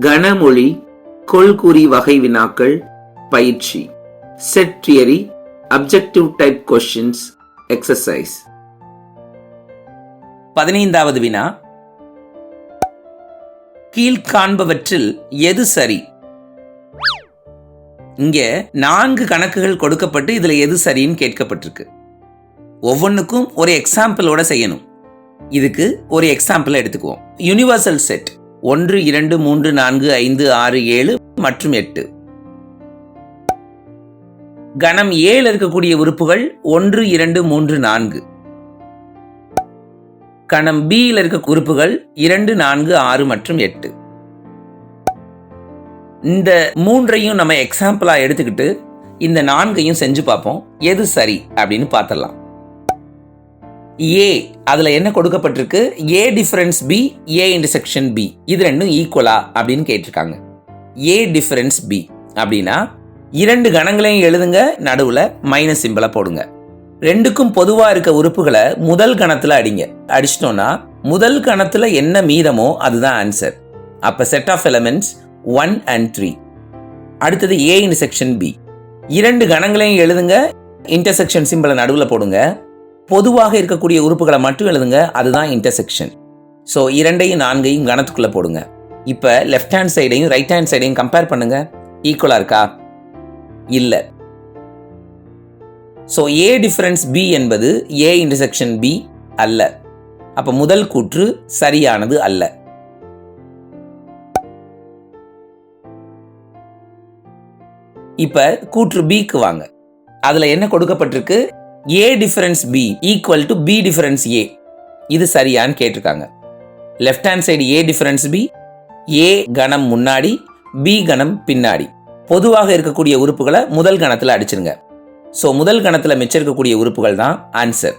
கனமொழி கொள்குறி வகை வினாக்கள் பயிற்சி. Set theory objective type questions exercise பதினைந்தாவது வினா. கீழ்காண்பவற்றில் எது சரி? இங்கே நான்கு கணக்குகள் கொடுக்கப்பட்டு இதில் எது சரின்னு கேட்கப்பட்டிருக்கு. ஒவ்வொன்றுக்கும் ஒரு எக்ஸாம்பிளோட செய்யணும். இதுக்கு ஒரு எக்ஸாம்பிள் எடுத்துக்குவோம். யுனிவர்சல் செட் ஒன்று இரண்டு மூன்று நான்கு ஐந்து ஆறு ஏழு மற்றும் எட்டு. கணம் ஏழு இருக்கக்கூடிய உறுப்புகள் ஒன்று இரண்டு மூன்று நான்கு. கணம் பியில் இருக்க உறுப்புகள் இரண்டு நான்கு ஆறு மற்றும் எட்டு. இந்த மூன்றையும் நம்ம எக்ஸாம்பிளா எடுத்துக்கிட்டு இந்த நான்கையும் செஞ்சு பார்ப்போம். எது சரி அப்படின்னு பார்த்தலாம் ஏ அதில் என்ன கொடுக்கப்பட்டிருக்கு? A difference B A intersection B இது ரெண்டும் ஈக்குவலா அப்படின்னு கேட்டிருக்காங்க. ஏ டிஃபரன்ஸ் பி அப்படின்னா இரண்டு கணங்களையும் எழுதுங்க நடுவில் மைனஸ் சிம்பிளை போடுங்க. ரெண்டுக்கும் பொதுவாக இருக்க உறுப்புகளை முதல் கணத்தில் அடிங்க. அடிச்சிட்டோன்னா முதல் கணத்தில் என்ன மீதமோ அதுதான் ஆன்சர் அப்போ set of elements one and three அடுத்தது ஏ இன்டர்செக்ஷன் பி இரண்டு கணங்களையும் எழுதுங்க இன்டர்செக்ஷன் சிம்பிளை நடுவில் போடுங்க. பொதுவாக இருக்கக்கூடிய உறுப்புகளை மட்டும் எழுதுங்க அதுதான் இன்டர்செக்ஷன் ஸோ இரண்டையும் நான்கையும் கணத்துக்குள்ளே போடுங்க. இப்போ லெஃப்ட் ஹேண்ட் சைடையும் ரைட் ஹேண்ட் சைடையும் கம்பேர் பண்ணுங்க. ஈக்குவலாக இருக்கா? இல்லை. ஸோ ஏ டிஃபரன்ஸ் பி என்பது ஏ இன்டர்செக்ஷன் பி அல்ல. அப்போ முதல் கூற்று சரியானது அல்ல. இப்போ கூற்று பிக்கு வாங்க. அதில் என்ன கொடுக்கப்பட்டிருக்கு? A difference B equal to B difference A இது சரியான்னு கேட்டிருக்காங்க. Left hand side A difference B A கணம் முன்னாடி பி கணம் பின்னாடி. பொதுவாக இருக்கக்கூடிய உறுப்புகளை முதல் கணத்தில் அடிச்சிருங்க. ஸோ முதல் கணத்தில் மிச்சம் இருக்கக்கூடிய உறுப்புகள் தான் answer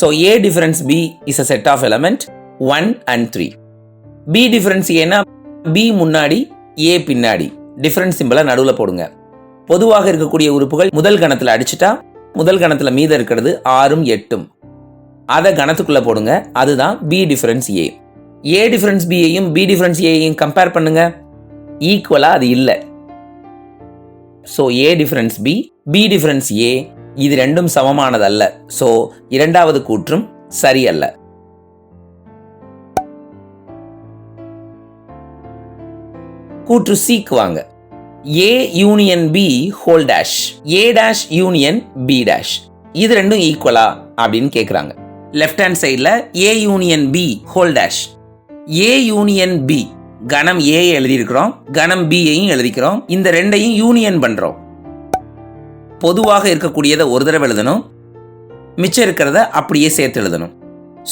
so A difference B is a set of element one and three B difference ஏன்னா பி முன்னாடி ஏ பின்னாடி. டிஃபரன்ஸ் சிம்பிளாக நடுவில் போடுங்க. பொதுவாக இருக்கக்கூடிய உறுப்புகள் முதல் கணத்தில் அடிச்சிட்டா முதல் கணத்தில் மீதம் இருக்கிறது ஆறும் எட்டும். அதை கணத்துக்குள்ளே போடுங்க. அதுதான் B difference A A difference பியையும் B difference ஏயையும் கம்பேர் பண்ணுங்க. ஈக்குவலாக அது இல்லை. So A difference B B difference A இது ரெண்டும் சமமானதல்ல. ஸோ இரண்டாவது கூற்றும் சரியல்ல. கூற்று சீக்குவாங்க A union B whole dash A dash union B dash இது ரெண்டும் ஈக்குவலா அப்படின்னு கேட்குறாங்க லெஃப்ட் ஹேண்ட் சைடில் A union B whole dash A union B கணம் ஏ எழுதியிருக்கிறோம் கணம் பியையும் எழுதிக்கிறோம். இந்த ரெண்டையும் யூனியன் பண்ணுறோம் பொதுவாக இருக்கக்கூடியதை ஒரு தடவை எழுதணும். மிச்சம் இருக்கிறத அப்படியே சேர்த்து எழுதணும்.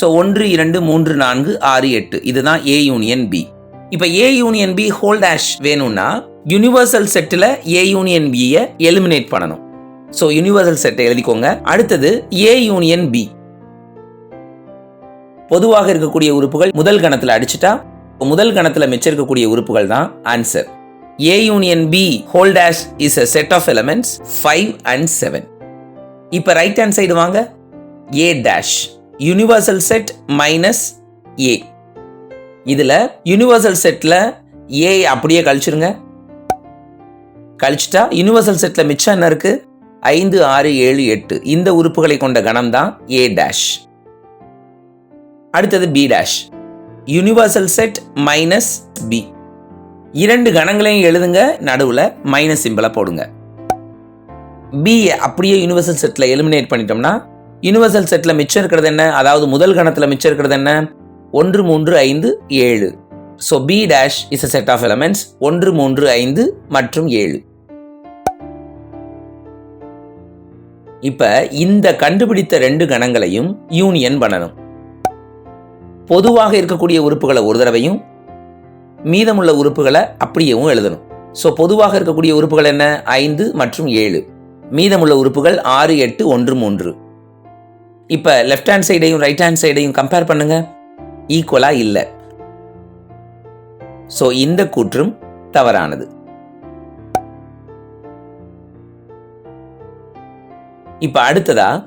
ஸோ ஒன்று இரண்டு மூன்று நான்கு ஆறு எட்டு. இதுதான் ஏ யூனியன் பி இப்போ A union B whole dash வேணும்னா யூனிவர்சல் செட்டில் ஏ யூனியன் பியை எலிமினேட் பண்ணணும். ஸோ யூனிவர்சல் செட்டை எழுதிக்கோங்க. அடுத்தது ஏ யூனியன் பி பொதுவாக இருக்கக்கூடிய உறுப்புகள் முதல் கணத்தில் அடிச்சிட்டா முதல் கணத்தில் மிச்சம் இருக்கக்கூடிய உறுப்புகள் தான் answer A union B whole dash is a set of elements five and seven இப்போ ரைட் ஹேண்ட் சைடு வாங்க. A dash universal set minus A இதில் யூனிவர்சல் செட்டில் ஏ அப்படியே கழிச்சிருங்க. கழிச்சிட்டா யூனிவர்சல் செட்டில் மிச்சம் என்ன இருக்கு? ஐந்து ஆறு ஏழு எட்டு. இந்த உறுப்புகளை கொண்ட கணம் தான் ஏ டேஷ் அடுத்தது B dash universal set minus B இரண்டு கணங்களையும் எழுதுங்க நடுவில் மைனஸ் சிம்பிளை போடுங்க. பி அப்படியே யூனிவர்சல் செட்டில் எலிமினேட் பண்ணிட்டோம்னா யூனிவர்சல் செட்டில் மிச்சம் இருக்கிறது என்ன? அதாவது முதல் கணத்தில் மிச்சம் இருக்கிறது என்ன? ஒன்று மூன்று ஐந்து ஏழு. So B dash is a set of elements ஒன்று மூன்று ஐந்து மற்றும் ஏழு. இப்போ இந்த கண்டுபிடித்த ரெண்டு கணங்களையும் யூனியன் பண்ணணும். பொதுவாக இருக்கக்கூடிய உறுப்புகளை ஒரு தடவையும் மீதமுள்ள உறுப்புகளை அப்படியேவும் எழுதணும். ஸோ பொதுவாக இருக்கக்கூடிய உறுப்புகள் என்ன? ஐந்து மற்றும் ஏழு. மீதமுள்ள உறுப்புகள் ஆறு எட்டு ஒன்று மூன்று. இப்போ லெஃப்ட் ஹேண்ட் சைடையும் ரைட் ஹேண்ட் சைடையும் கம்பேர் பண்ணுங்க. ஈக்குவலாக இல்லை. ஸோ இந்த கூற்றும் தவறானது. இப்போ அடுத்ததா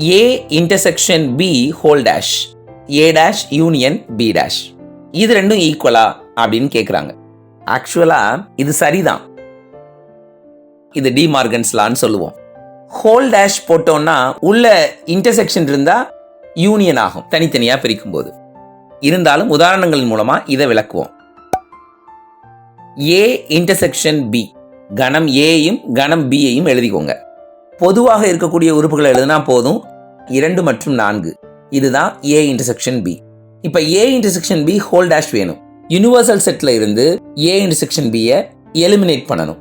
A intersection B whole dash A dash union B dash இது ரெண்டும் ஈக்குவலா அப்படின்னு கேட்குறாங்க ஆக்சுவலா இது சரிதான். இது டி சொல்லுவோம். ஹோல் டேஷ் போட்டோம்னா உள்ள இன்டர்செக்ஷன் இருந்தா யூனியன் ஆகும் தனித்தனியாக பிரிக்கும் போது இருந்தாலும் உதாரணங்களின் மூலமா இதை விளக்குவோம். ஏ இன்டர்செக்ஷன் பி கணம் ஏயும் கணம் பியையும் எழுதிக்கோங்க. பொதுவாக இருக்கக்கூடிய உறுப்புகளை எழுதினா போதும். இரண்டு மற்றும் நான்கு. இதுதான் ஏ இன்டர்செக்ஷன் பி இப்போ A intersection B whole dash வேணும். யுனிவர்சல் செட்டில் இருந்து ஏ இன்டர்செக்ஷன் பியை எலிமினேட் பண்ணணும்.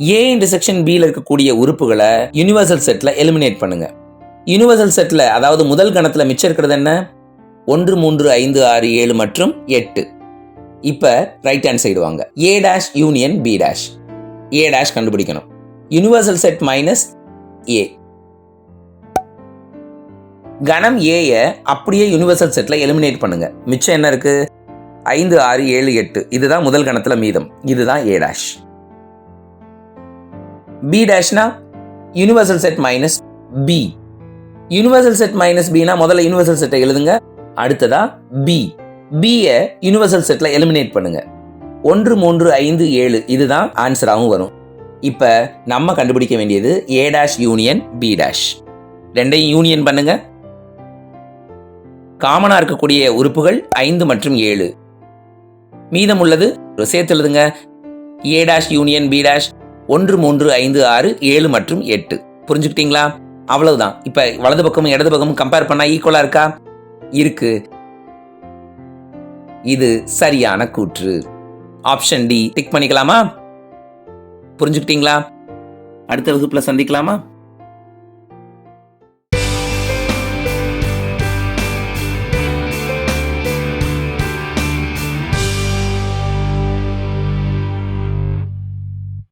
ஏ இன்டர்செக்ஷன் பியில் இருக்கக்கூடிய உறுப்புகளை யுனிவர்சல் செட்டில் எலிமினேட் பண்ணுங்க. யுனிவர்சல் செட்டில் அதாவது முதல் கணத்தில் மிச்சம் இருக்கிறது என்ன? ஒன்று மூன்று ஐந்து ஆறு ஏழு மற்றும் எட்டு. இப்போ ரைட் ஹேண்ட் சைடு வாங்க. A dash union B dash A dash கண்டுபிடிக்கணும். யுனிவர்சல் செட் மைனஸ் ஏ கணம் ஏயை அப்படியே யூனிவர்சல் செட்டில் எலிமினேட் பண்ணுங்க. மிச்சம் என்ன இருக்கு? ஐந்து ஆறு ஏழு எட்டு. இதுதான் முதல் கணத்தில் மீதம். இதுதான் A dash B டேஷ்னா universal set minus B universal set minus பினா முதல்ல யூனிவர்சல் செட்டை எழுதுங்க. அடுத்ததா பி பியை யுனிவர்சல் செட்டில் எலிமினேட் பண்ணுங்க. ஒன்று மூன்று ஐந்து ஏழு இதுதான் ஆன்சராகவும் வரும். இப்போ நம்ம கண்டுபிடிக்க வேண்டியது A dash union B dash ரெண்டையும் யூனியன் பண்ணுங்க. காமனாக இருக்கக்கூடிய உறுப்புகள் ஐந்து மற்றும் ஏழு. மீதம் உள்ளது சேர்த்துழுதுங்க A dash union B dash ஒன்று மூன்று ஐந்து ஆறு ஏழு மற்றும் எட்டு. புரிஞ்சுக்கிட்டீங்களா? அவ்வளவுதான். இப்போ வலது பக்கமும் இடது பக்கமும் கம்பேர் பண்ணால் ஈக்குவலாக இருக்கா? இருக்கு. இது சரியான கூற்று. ஆப்ஷன் டி டிக் பண்ணிக்கலாமா? புரிஞ்சுக்கிட்டீங்களா? அடுத்த வகுப்புல சந்திக்கலாமா?